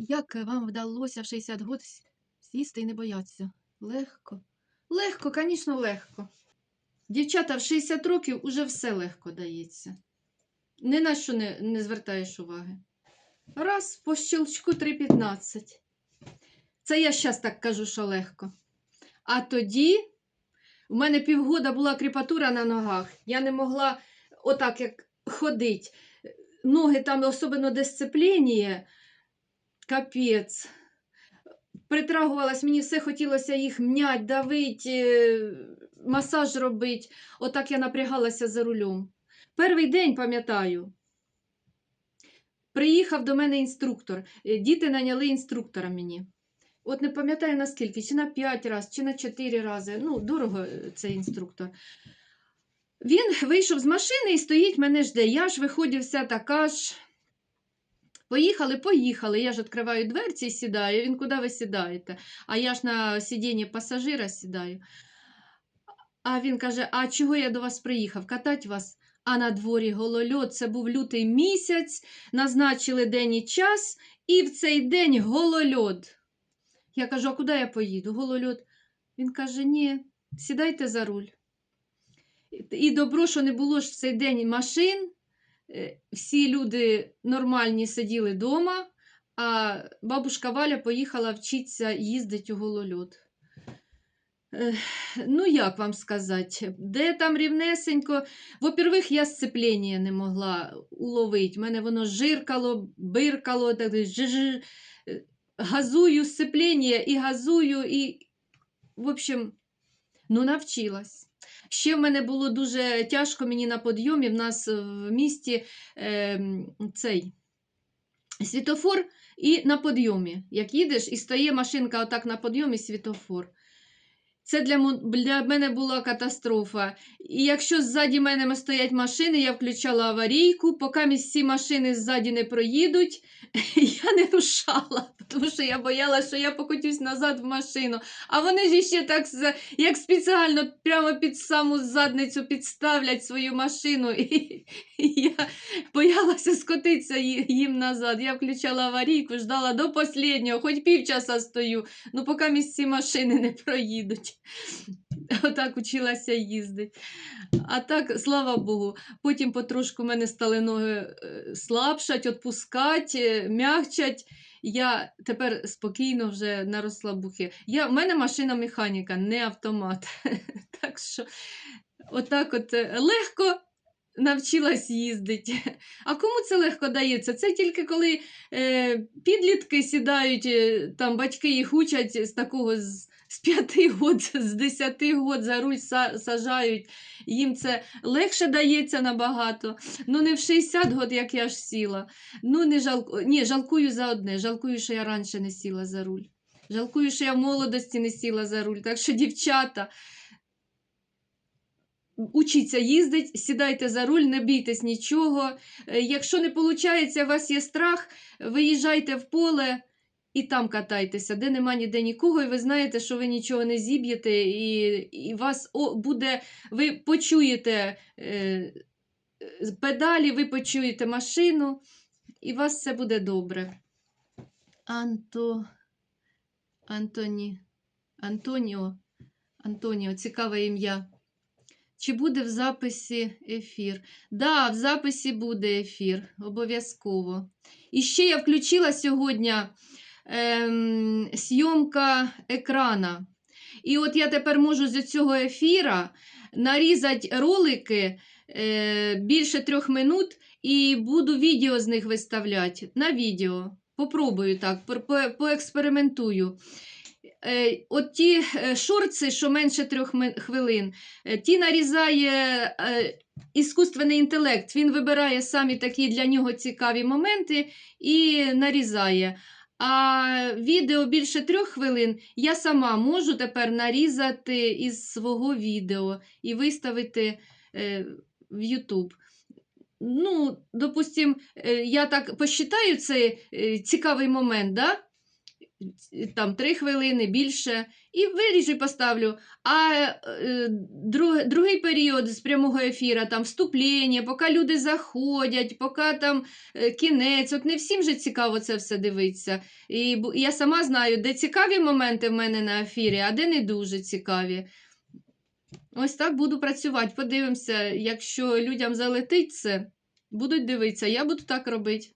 Як вам вдалося в 60 років сісти і не боятися? Легко. Легко, звісно, легко. Дівчата в 60 років уже все легко дається. Ні на що не, не звертаєш уваги. Раз по щелчку 3,15. Це я зараз так кажу, що легко. А тоді в мене півгода була кріпатура на ногах. Я не могла отак як ходити. Ноги там, особливо дисциплінія, капець. Притрагувалась, мені все хотілося їх м'ять, давити, масаж робити. Отак я напрягалася за рулем. Перший день, пам'ятаю, приїхав до мене інструктор. Е, Діти наняли інструктора мені. От не пам'ятаю наскільки, чи на 5 разів, чи на 4 рази. Ну, дорого е, цей інструктор. Він вийшов з машини і стоїть, мене жде. Я ж виходив вся така ж. Поїхали, поїхали. Я ж відкриваю дверці і сідаю. Він куди ви сідаєте? А я ж на сидінні пасажира сідаю. А він каже: А чого я до вас приїхав? Катать вас? А на дворі голольот. Це був лютий місяць, назначили день і час, і в цей день голольот. Я кажу, а куди я поїду? Голольот. Він каже: Ні, сідайте за руль. І добро, що не було ж в цей день машин. Е, Всі люди нормальні сиділи вдома, а бабушка Валя поїхала вчитися їздити у голольот. Ну, як вам сказати, де там рівнесенько. Во-первых, я сцеплення не могла уловити. Мене воно жиркало, биркало, так, жи-жи. Е, газую сцеплення і газую, і, в общем, ну, навчилась. Ще в мене було дуже тяжко мені на подйомі. В нас в місті е, цей світофор і на подйомі. Як їдеш, і стає машинка отак на подйомі світофор. Це для, для мене була катастрофа. І якщо ззаді мене стоять машини, я включала аварійку, поки місь всі машини ззаді не проїдуть, я не рушала, тому що я боялася, що я покотюсь назад в машину. А вони ж ще так як спеціально прямо під саму задницю підставлять свою машину. І я боялася скотитися їм назад. Я включала аварійку, ждала до останнього, хоч півчаса стою, ну поки місці машини не проїдуть. Отак училася їздити. А так, слава Богу, потім потрошку мене стали ноги е, слабшать, відпускати, е, м'ягчать. Я тепер спокійно вже на розслабухи. Я, в мене машина механіка, не автомат. Так що, отак от е, легко навчилась їздити. А кому це легко дається? Це тільки коли е, підлітки сідають, там батьки їх учать з такого з, з 5 год, з 10 год за руль са, сажають. Їм це легше дається набагато. Ну не в 60 год, як я ж сіла. Ну не жалку... Ні, жалкую за одне. Жалкую, що я раніше не сіла за руль. Жалкую, що я в молодості не сіла за руль. Так що, дівчата, учіться їздити, сідайте за руль, не бійтесь нічого. Е, Якщо не виходить, у вас є страх, виїжджайте в поле і там катайтеся, де нема ніде нікого, і ви знаєте, що ви нічого не зіб'єте, і, і вас о, буде, ви почуєте е, педалі, ви почуєте машину, і у вас все буде добре. Анто... Антоні... Антоніо. Антоніо, цікаве ім'я. Чи буде в записі ефір? Да, в записі буде ефір, обов'язково. І ще я включила сьогодні ем, зйомка екрана. І от я тепер можу з цього ефіра нарізати ролики е, більше трьох минут і буду відео з них виставляти на відео. Попробую так, по- поекспериментую. Е, от ті е, шорти, що менше трьох хвилин, е, ті нарізає е, іскусственний інтелект. Він вибирає самі такі для нього цікаві моменти і нарізає. А відео більше трьох хвилин я сама можу тепер нарізати із свого відео і виставити е, в YouTube. Ну, допустим, е, я так посчитаю цей е, цікавий момент, да? там три хвилини більше, і виріжу поставлю. А е, друг, другий період з прямого ефіра, там вступлення, поки люди заходять, поки там е, кінець. От не всім же цікаво це все дивитися. І бу- я сама знаю, де цікаві моменти в мене на ефірі, а де не дуже цікаві. Ось так буду працювати. Подивимося, якщо людям залетить це, будуть дивитися, я буду так робити.